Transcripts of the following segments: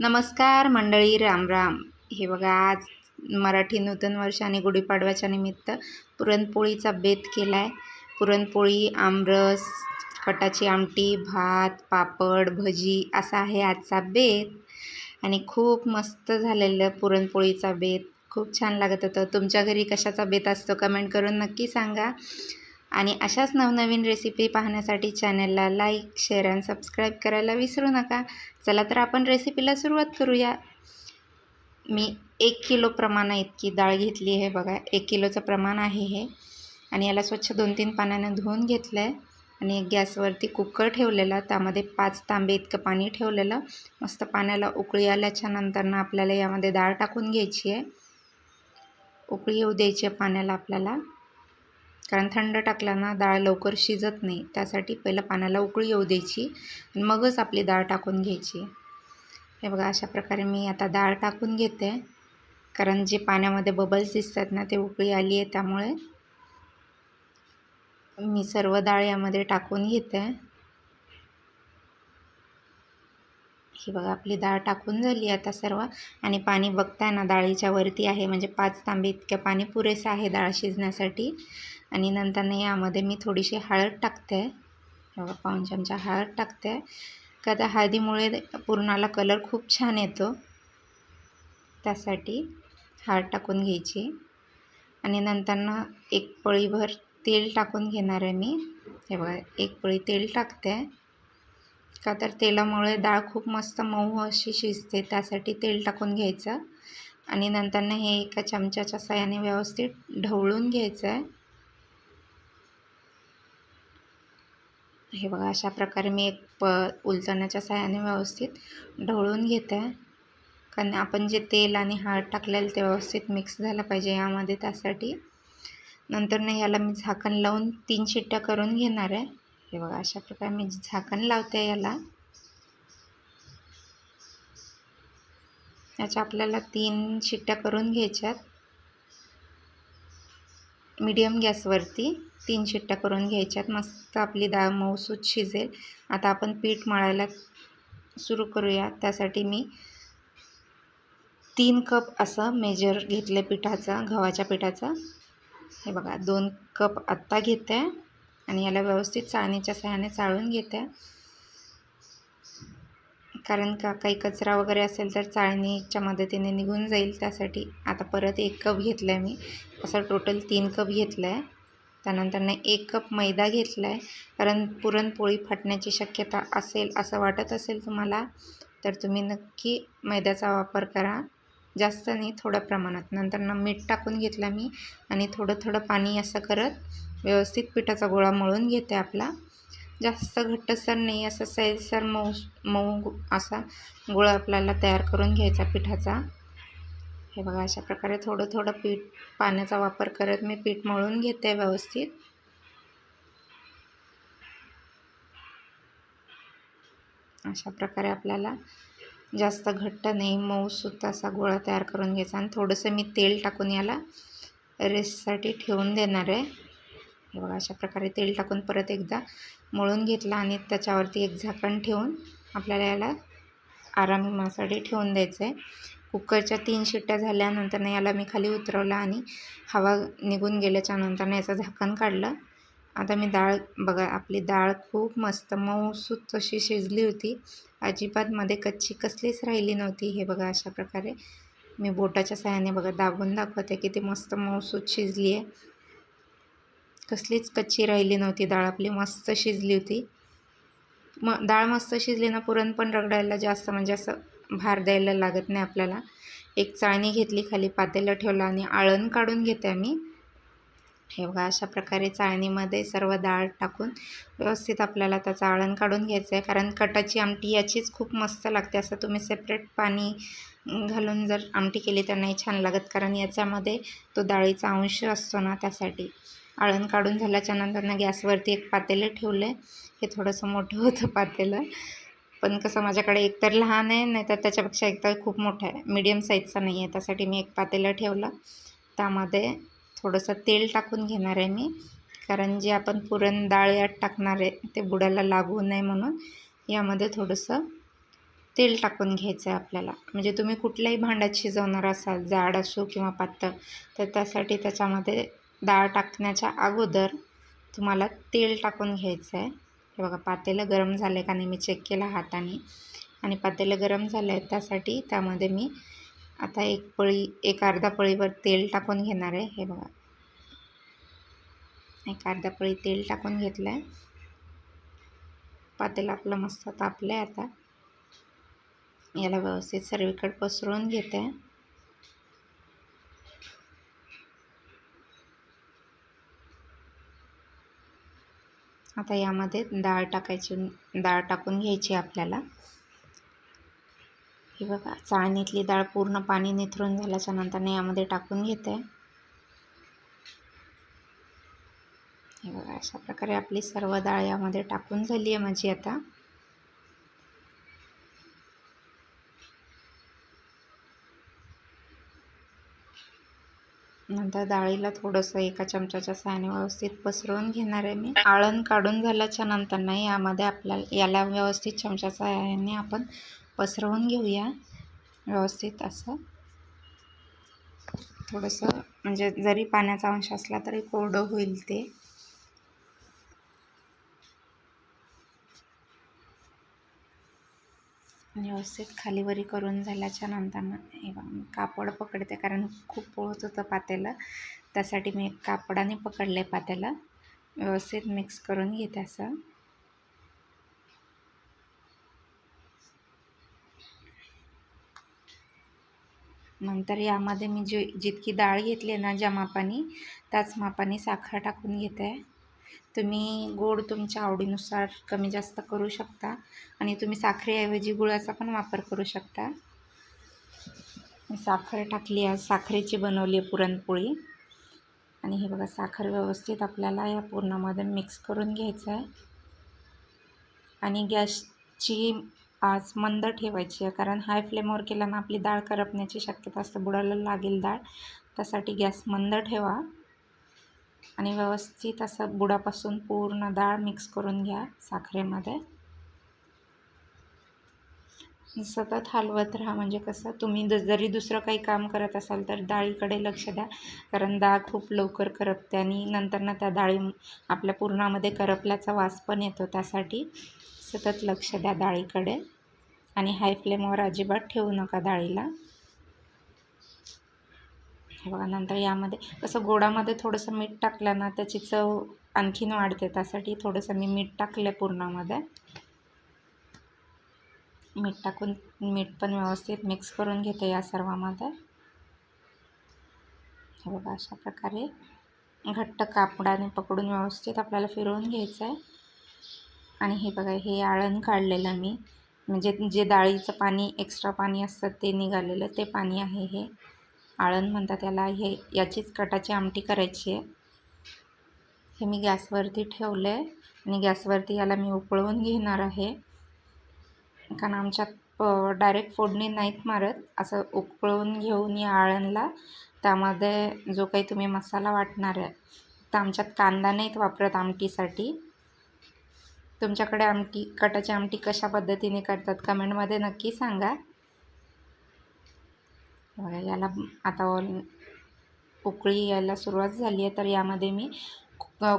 नमस्कार मंडळी राम राम. हे बघा आज मराठी नूतन वर्ष आणि गुढीपाडव्याच्या निमित्त पुरणपोळीचा बेत केला आहे पुरणपोळी आमरस कटाची आमटी भात पापड भजी असा आहे आजचा बेत. आणि खूप मस्त झालेलं पुरणपोळीचा बेत. खूप छान लागत होतं. तुमच्या घरी कशाचा बेत असतो कमेंट करून नक्की सांगा. आणि अशाच नवनवीन रेसिपी पाहण्यासाठी चॅनलला लाईक शेअर आणि सबस्क्राईब करायला विसरू नका. चला तर आपण रेसिपीला सुरुवात करूया. मी एक किलो प्रमाणा इतकी डाळ घेतली आहे बघा. एक किलोचं प्रमाण आहे हे. आणि याला स्वच्छ दोन तीन पाण्यानं धुवून घेतलं आहे आणि गॅसवरती कुकर ठेवलेला त्यामध्ये पाच तांबे इतकं पाणी ठेवलेलं. मस्त पाण्याला उकळी आल्याच्या नंतरनं आपल्याला यामध्ये डाळ टाकून घ्यायची आहे. उकळी येऊ द्यायची आहे पाण्याला आपल्याला. कारण थंड टाकला ना डाळ लवकर शिजत नाही. त्यासाठी पहिलं पाण्याला उकळी येऊ द्यायची आणि मगच आपली डाळ टाकून घ्यायची. हे बघा अशा प्रकारे मी आता डाळ टाकून घेते. कारण जे पाण्यामध्ये बबल्स दिसतात ना ते उकळी आली आहे त्यामुळे मी सर्व डाळ यामध्ये टाकून घेते. ही बघा आपली डाळ टाकून झाली आता सर्व. आणि पाणी बघताय ना डाळीच्या वरती आहे. म्हणजे पाच तांबे इतक्या पाणी पुरेसं आहे डाळ शिजण्यासाठी. आणि नंतर यामध्ये मी थोडीशी हळद टाकते. बघा पाऊन चमचा हळद टाकते. का त्या हळदीमुळे पुरणाला कलर खूप छान येतो. त्यासाठी हळद टाकून घ्यायची. आणि नंतरनं एक पळीभर तेल टाकून घेणार आहे मी. हे बघा एक पळी तेल टाकते. का तर तेलामुळे डाळ खूप मस्त मऊ अशी शिजते त्यासाठी तेल टाकून घ्यायचं. आणि नंतरनं हे एका चमच्याच्या साह्याने व्यवस्थित ढवळून घ्यायचं आहे. हे बघा अशा प्रकारे मी एक प उलथण्याच्या साह्याने व्यवस्थित ढवळून घेते. कारण आपण जे तेल आणि हळद टाकलेलं ते व्यवस्थित मिक्स झालं पाहिजे यामध्ये त्यासाठी. नंतर ना याला मी झाकण लावून तीन शिट्ट्या करून घेणार आहे. हे बघा अशा प्रकारे मी झाकण लावते याला. याच्या आपल्याला तीन शिट्ट्या करून घ्यायच्यात. मीडियम गॅसवरती. तीन शिट्ट्या करून घ्यायच्यात. मस्त आपली डाळ मऊसूत शिजेल. आता आपण पीठ मळायला सुरू करूया. त्यासाठी मी तीन कप असं मेजर घेतलं पिठाचं गव्हाच्या पिठाचं. हे बघा दोन कप आत्ता घेते आहे आणि याला व्यवस्थित चाळणीच्या सहाय्याने चाळून घेते. कारण का काही कचरा वगैरे असेल तर चाळणीच्या मदतीने निघून जाईल त्यासाठी. आता परत एक कप घेतला आहे मी. असं टोटल तीन कप घेतलं आहे त्यानंतरनं एक कप मैदा घेतला आहे कारण पुरणपोळी फाटण्याची शक्यता असेल असं वाटत असेल तुम्हाला तर तुम्ही नक्की मैद्याचा वापर करा. जास्त नाही थोड्या प्रमाणात. नंतर मीठ टाकून घेतलं मी आणि थोडं थोडं पाणी असं करत व्यवस्थित पिठाचा गोळा मळून घेते आपला. जास्त घट्टसर नाही असं सैलसर मऊ मऊ असा गोळा आपल्याला तयार करून घ्यायचा पिठाचा. हे बघा अशा प्रकारे थोडं थोडं पीठ पाण्याचा वापर करत मी पीठ मळून घेते व्यवस्थित. अशा प्रकारे आपल्याला जास्त घट्ट नाही मऊसूत असा गोळा तयार करून घ्यायचा आणि थोडंसं मी तेल टाकून याला रेससाठी ठेवून देणार आहे. हे बघा अशा प्रकारे तेल टाकून परत एकदा मळून घेतला आणि त्याच्यावरती एक झाकण ठेवून आपल्याला याला आरामासाठी ठेवून द्यायचं आहे. कुकरच्या तीन शिट्ट्या झाल्यानंतर याला मी खाली उतरवलं आणि हवा निघून गेल्याच्यानंतर याचं झाकण काढलं. आता मी डाळ बघा आपली डाळ खूप मस्त मऊसूत अशी शिजली होती. अजिबात मध्ये कच्ची कसलीच राहिली नव्हती. हे बघा अशा प्रकारे मी बोटाच्या साह्याने बघा दाबून दाखवते किती मस्त मऊसूत शिजली आहे. कसलीच कच्ची राहिली नव्हती डाळ आपली मस्त शिजली होती. म डाळ मस्त शिजली ना पुरण पण रगडायला जास्त म्हणजे असं भार द्यायला लागत नाही आपल्याला. एक चाळणी घेतली खाली पातेलं ठेवलं आणि आळण काढून घेते आम्ही. हे बघा अशा प्रकारे चाळणीमध्ये सर्व डाळ टाकून व्यवस्थित आपल्याला त्याचं आळण काढून घ्यायचं आहे. कारण कटाची आमटी याचीच खूप मस्त लागते. असं तुम्ही सेपरेट पाणी घालून जर आमटी केली तर नाही छान लागत. कारण याच्यामध्ये तो डाळीचा अंश असतो ना त्यासाठी. आळण काढून झाल्याच्यानंतर गॅसवरती एक पातेलं ठेवलं आहे हे थोडंसं मोठं होतं पातेलं. पण कसं माझ्याकडे एकतर लहान आहे नाही तर त्याच्यापेक्षा एकतर खूप मोठा आहे. मीडियम साईजचा नाही आहे त्यासाठी मी एक पातेलं ठेवलं. त्यामध्ये थोडंसं तेल टाकून घेणार आहे मी कारण जे आपण पुरण डाळ यात टाकणार आहे ते बुडाला लागू नये म्हणून यामध्ये थोडंसं तेल टाकून घ्यायचं आहे आपल्याला. म्हणजे तुम्ही कुठल्याही भांड्यात शिजवणार असाल जाड असो किंवा पातळ तर त्यासाठी त्याच्यामध्ये डाळ टाकण्याच्या अगोदर तुम्हाला तेल टाकून घ्यायचं आहे. हे बघा पातेलं गरम झालं आहे का नाही मी चेक केलं हाताने. आणि पातेलं गरम झालं आहे त्यासाठी त्यामध्ये मी आता एक पळी एक अर्धा पळीवर तेल टाकून घेणार आहे. हे बघा. एक अर्धा पळी तेल टाकून घेतलं आहे पातेलं आपलं मस्त तापलं आहे आता. याला व्यवस्थित सर्वीकडे पसरवून घेते. आता यामध्ये डाळ टाकायची डाळ टाकून घ्यायची आपल्याला. हे बघा चाळणीतली डाळ पूर्ण पाणी निथरून झाल्याच्यानंतर यामध्ये टाकून घेते. हे बघा अशा प्रकारे आपली सर्व डाळ यामध्ये टाकून झाली आहे माझी आता. नंतर डाळीला थोडंसं एका चमच्याच्या साहाय्याने व्यवस्थित पसरवून घेणार आहे मी. आळण काढून झाल्याच्यानंतर नाही यामध्ये आपल्याला याला व्यवस्थित चमच्या साहाय्याने आपण पसरवून घेऊया. व्यवस्थित असं. थोडंसं म्हणजे जरी पाण्याचा अंश असला तरी कोरडं होईल ते. व्यवस्थित खालीवरी करून झाल्याच्यानंतर हे कापड पकडते कारण खूप पोळत होतं पातेलं. त्यासाठी मी कापडाने पकडले पातेलं. व्यवस्थित मिक्स करून घेते असं. नंतर यामध्ये मी जी जितकी डाळ घेतली आहे ना ज्या मापाने त्याच मापाने साखर टाकून घेते. तुम्ही गोड तुमच्या आवडीनुसार कमी जास्त करू शकता आणि तुम्ही साखरेऐवजी गुळाचा पण वापर करू शकता. साखर टाकली आहे साखरेची बनवली आहे पुरणपोळी. आणि हे बघा साखर व्यवस्थित आपल्याला या पूर्णामध्ये मिक्स करून घ्यायचं आहे. आणि गॅसची आज मंद ठेवायची आहे कारण हाय फ्लेमवर केल्यानं आपली डाळ करपण्याची शक्यता असते. बुडाला लागेल डाळ त्यासाठी गॅस मंद ठेवा. आणि व्यवस्थित असं बुडापासून पूर्ण डाळ मिक्स करून घ्या साखरेमध्ये. सतत हलवत राहा म्हणजे कसं तुम्ही जरी दुसरं काही काम करत असाल तर डाळीकडे लक्ष द्या कारण डाळ खूप लवकर करपते आणि नंतर ना त्या डाळी आपल्या पूर्णामध्ये करपल्याचा वास पण येतो. त्यासाठी सतत लक्ष द्या डाळीकडे आणि हाय फ्लेमवर अजिबात ठेवू नका डाळीला. हे बघा नंतर यामध्ये कसं गोडामध्ये थोडंसं मीठ टाकलं ना त्याची चव आणखीन वाढते. त्यासाठी थोडंसं मी मीठ टाकलं पूर्णामध्ये. मीठ टाकून मीठ पण व्यवस्थित मिक्स करून घेते या सर्वामध्ये. हे बघा अशा प्रकारे घट्ट कापडाने पकडून व्यवस्थित आपल्याला फिरवून घ्यायचं आहे आणि हे बघा हे आळण काढलेलं मी. म्हणजे जे डाळीचं पाणी एक्स्ट्रा पाणी असतं ते निघालेलं ते पाणी आहे हे. आळण म्हणतात त्याला हे याचीच कटाची आमटी करायची आहे. हे मी गॅसवरती ठेवलं आहे आणि गॅसवरती याला मी उकळवून घेणार आहे. कारण आमच्यात डायरेक्ट फोडणी नाहीत मारत. असं उकळवून घेऊन या आळणला. त्यामध्ये जो काही तुम्ही मसाला वाटणार आहे तर आमच्यात कांदा नाहीत वापरत आमटीसाठी. तुमच्याकडे आमटी कटाची आमटी कशा पद्धतीने करतात कमेंटमध्ये नक्की सांगा. बघा याला आता उकळी यायला सुरुवात झाली आहे तर यामध्ये मी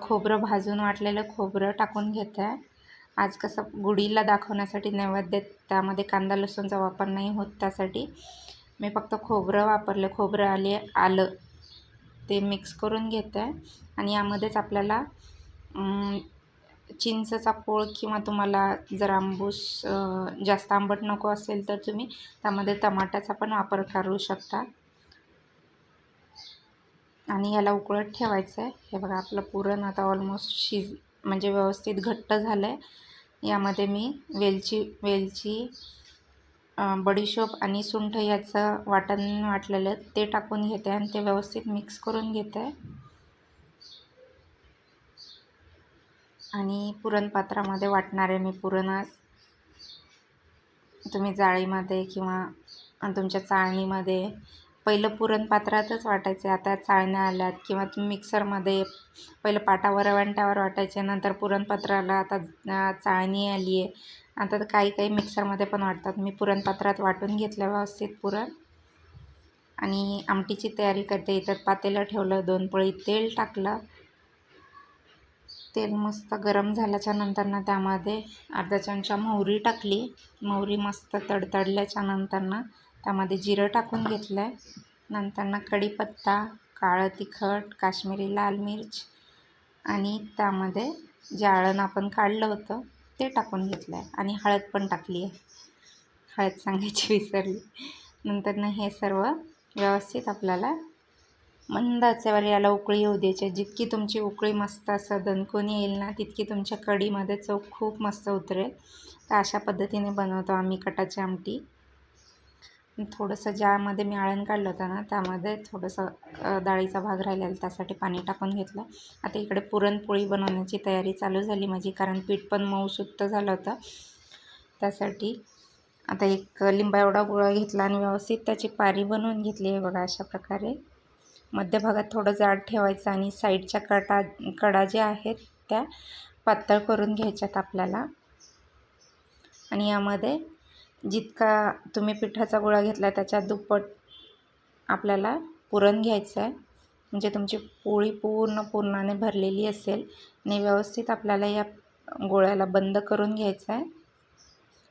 खोबरं भाजून वाटलेलं खोबरं टाकून घेत. आहे आज कसं गुढीला दाखवण्यासाठी नैवेद्य त्यामध्ये कांदा लसूणचा वापर नाही होत त्यासाठी. मी फक्त खोबरं वापरलं खोबरं आले आलं ते मिक्स करून घेत. आहे आणि यामध्येच आपल्याला चिंचचा पोळ किंवा तुम्हाला जर आंबूस जास्त आंबट नको असेल तर तुम्ही त्यामध्ये टमाट्याचा पण वापर करू शकता. आणि याला उकळत ठेवायचं आहे. हे बघा आपलं पुरण आता ऑलमोस्ट शिज म्हणजे व्यवस्थित घट्ट झालं आहे यामध्ये मी वेलची वेलची बडीशोप आणि सुंठ याचं वाटण वाटलेलं ते टाकून घेते आणि ते व्यवस्थित मिक्स करून घेते. आणि पुरणपात्रामध्ये वाटणार आहे मी पुरण तुम्ही जाळीमध्ये किंवा तुमच्या चाळणीमध्ये पहिलं पुरणपात्रातच वाटायचे. आता चाळण्या आल्यात किंवा तुम्ही मिक्सरमध्ये पहिलं पाटावर वंट्यावर वाटायचे नंतर पुरणपात्राला आता चाळणी आली आहे आता तर काही काही मिक्सरमध्ये पण वाटतात. मी पुरणपात्रात वाटून घेतलं व्यवस्थित पुरण आणि आमटीची तयारी करते. इथं पातेलं ठेवलं दोन पळी तेल टाकलं तेल मस्त गरम झाल्याच्या नंतरनं त्यामध्ये अर्धा चमचा मोहरी टाकली. मोहरी मस्त तडतडल्याच्या नंतरनं त्यामध्ये जिरं टाकून घेतलं आहे नंतरनं कढीपत्ता काळं तिखट काश्मीरी लाल मिर्च आणि त्यामध्ये जे आळण आपण काढलं होतं ते टाकून घेतलं आहे आणि हळद पण टाकली आहे. हळद सांगायची विसरली. नंतरनं हे सर्व व्यवस्थित आपल्याला मंद आचेवर याला उकळी येऊ द्यायची. जितकी तुमची उकळी मस्त असं दणकून येईल ना तितकी तुमच्या कढीमध्ये चव खूप मस्त उतरेल. तर अशा पद्धतीने बनवतो आम्ही कटाची आमटी. थोडंसं ज्यामध्ये मी आळण काढलं होतं ना त्यामध्ये थोडंसं डाळीचा भाग राहिलेला त्यासाठी पाणी टाकून घेतलं. आता इकडे पुरणपोळी बनवण्याची तयारी चालू झाली माझी कारण पीठ पण मऊ सुट्ट झालं होतं. त्यासाठी आता एक लिंबा एवढा गोळा घेतला आणि व्यवस्थित त्याची पारी बनवून घेतली आहे बघा अशा प्रकारे. मध्यभागात थोडं जाड ठेवायचं आणि साईडच्या कटा कडा ज्या आहेत त्या पातळ करून घ्यायच्यात आपल्याला. आणि यामध्ये जितका तुम्ही पिठाचा गोळा घेतला त्याच्या दुप्पट आपल्याला पुरण घ्यायचं आहे. म्हणजे तुमची पोळी पूर्ण पूर्णाने भरलेली असेल आणि व्यवस्थित आपल्याला या गोळ्याला बंद करून घ्यायचं आहे.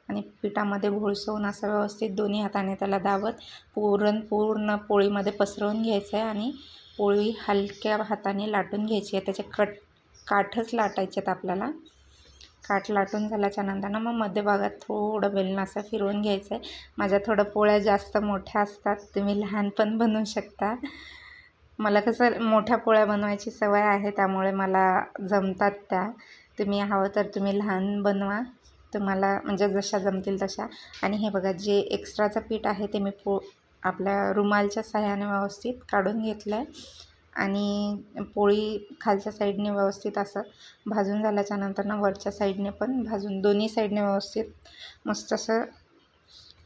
आणि पिठामध्ये घोळसवून असं व्यवस्थित दोन्ही हाताने त्याला दाबत पुरण पूर्ण पोळीमध्ये पसरवून घ्यायचं आहे आणि पोळी हलक्या हाताने लाटून घ्यायची आहे. त्याचे कट काठच लाटायचे आहेत आपल्याला. काठ लाटून झाल्याच्यानंतर मग मध्यभागात थोडं बेलन असं फिरवून घ्यायचं आहे. माझ्या थोडं पोळ्या जास्त मोठ्या असतात. तुम्ही लहान पण बनवू शकता. मला कसं मोठ्या पोळ्या बनवायची सवय आहे त्यामुळे मला जमतात त्या. तुम्ही हवं तर तुम्ही लहान बनवा. तुम्हाला म्हणजे जशा जमतील तशा. आणि हे बघा जे एक्स्ट्राचं पीठ आहे ते मी पो आपल्या रुमालच्या सहाय्याने व्यवस्थित काढून घेतलं आहे आणि पोळी खालच्या साईडने व्यवस्थित असं भाजून झाल्याच्यानंतर वरच्या साईडने पण भाजून दोन्ही साईडने व्यवस्थित मस्त असं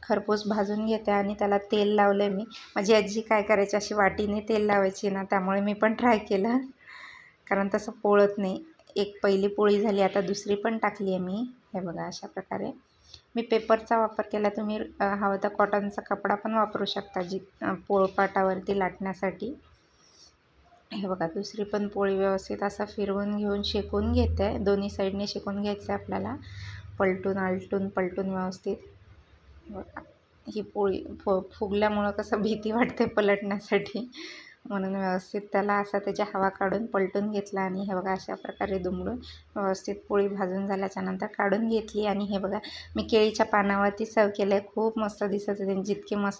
खरपूस भाजून घेते आणि त्याला तेल लावलं आहे मी. माझी आजी काय करायची अशी वाटीने तेल लावायची ना त्यामुळे मी पण ट्राय केलं. कारण तसं पोळत नाही. एक पहिली पोळी झाली आता दुसरी पण टाकली आहे मी. हे बघा अशा प्रकारे. मी पेपरचा वापर केला. तुम्ही हवं तर कॉटनचा कपडा पण वापरू शकता जी पोळपाटावरती लाटण्यासाठी. हे बघा दुसरी पण पोळी व्यवस्थित असं फिरवून घेऊन शेकून घेते. आहे दोन्ही साईडने शेकून घ्यायचं आहे आपल्याला. पलटून आलटून पलटून व्यवस्थित. ही पोळी फु फुगल्यामुळं कसं भीती वाटते पलटण्यासाठी. म्हणून व्यवस्थित त्याला असा त्याची हवा काढून पलटून घेतला आणि हे बघा अशा प्रकारे दुमडून व्यवस्थित पोळी भाजून झाल्याच्यानंतर काढून घेतली. आणि हे बघा मी केळीच्या पानावरती सर्व केलं आहे खूप मस्त दिसत होते. जितके मस्त